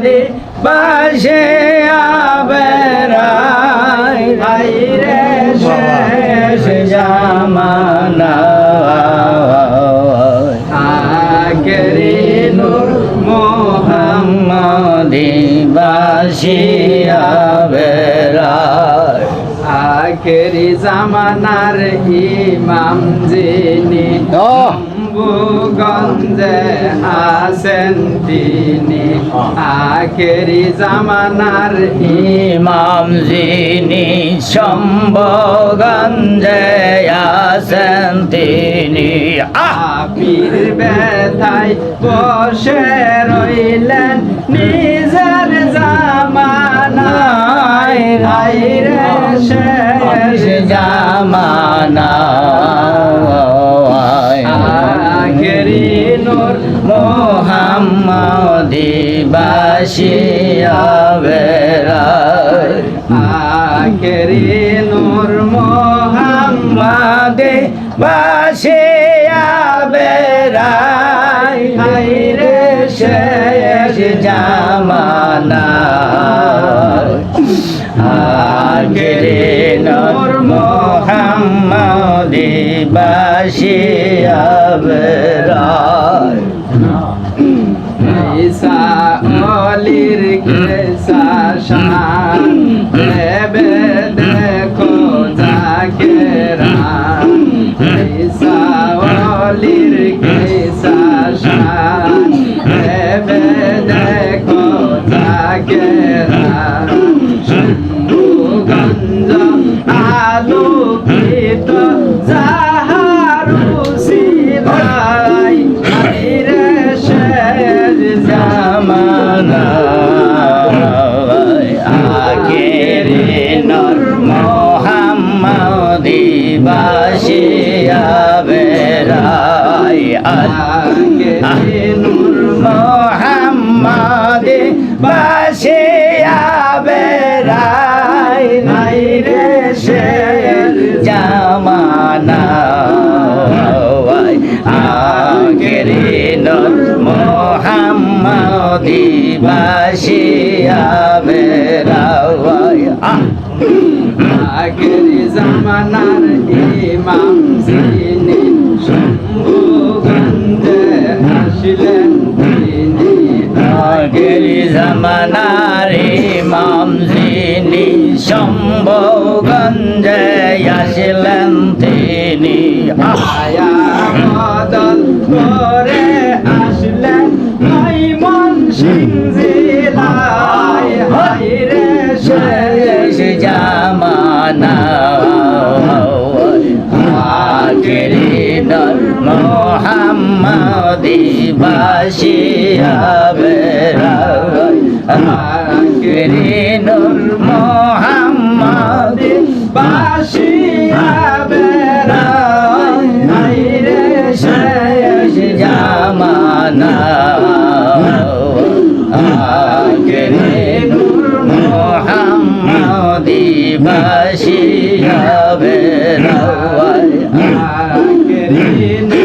মোহাম্মদে বাসে আবেরাই ভাই রে শেষ জামানা আখেরি নূর মোহাম্মদে বাসে। আখেরি জামানার ইমাম যিনি গঞ্জে আছেন তিনি। আখেরি জামানার ইমাম যিনি সম্ভগঞ্জে আছেন তিনি। আপীর ব্যথায় বসে রইলেন জামানা আখেরি নূর মোহাম্মদি বাসিয়া আখেরি নূর মোহাম্মদ মাদে বাসিয়া হাই রে শেষ জামানা আগরে মোহাম্মদি বাসিয়া জামানা নর মোহাম্মদি বাসিয়া বেড়াই আগে নূর মোহাম্মদি বাসিয়া বেড়াই নাই রে শের জামানা বাসিয়া বেড়াই আগের জামানার ইমাম যিনি শম্ভুগঞ্জে আসিলেন তিনি আগের জামানার ইমাম যিনি সম্ভগঞ্জে আসিলেন তিনি আয়া বদল করে জামানা। মোহাম্মদি বাসিয়া বেড়াই আগেরি মোহাম্মদি বাসি লাগে রে মোহাম্মদি বাসি হবে রাওয়াই আগে রে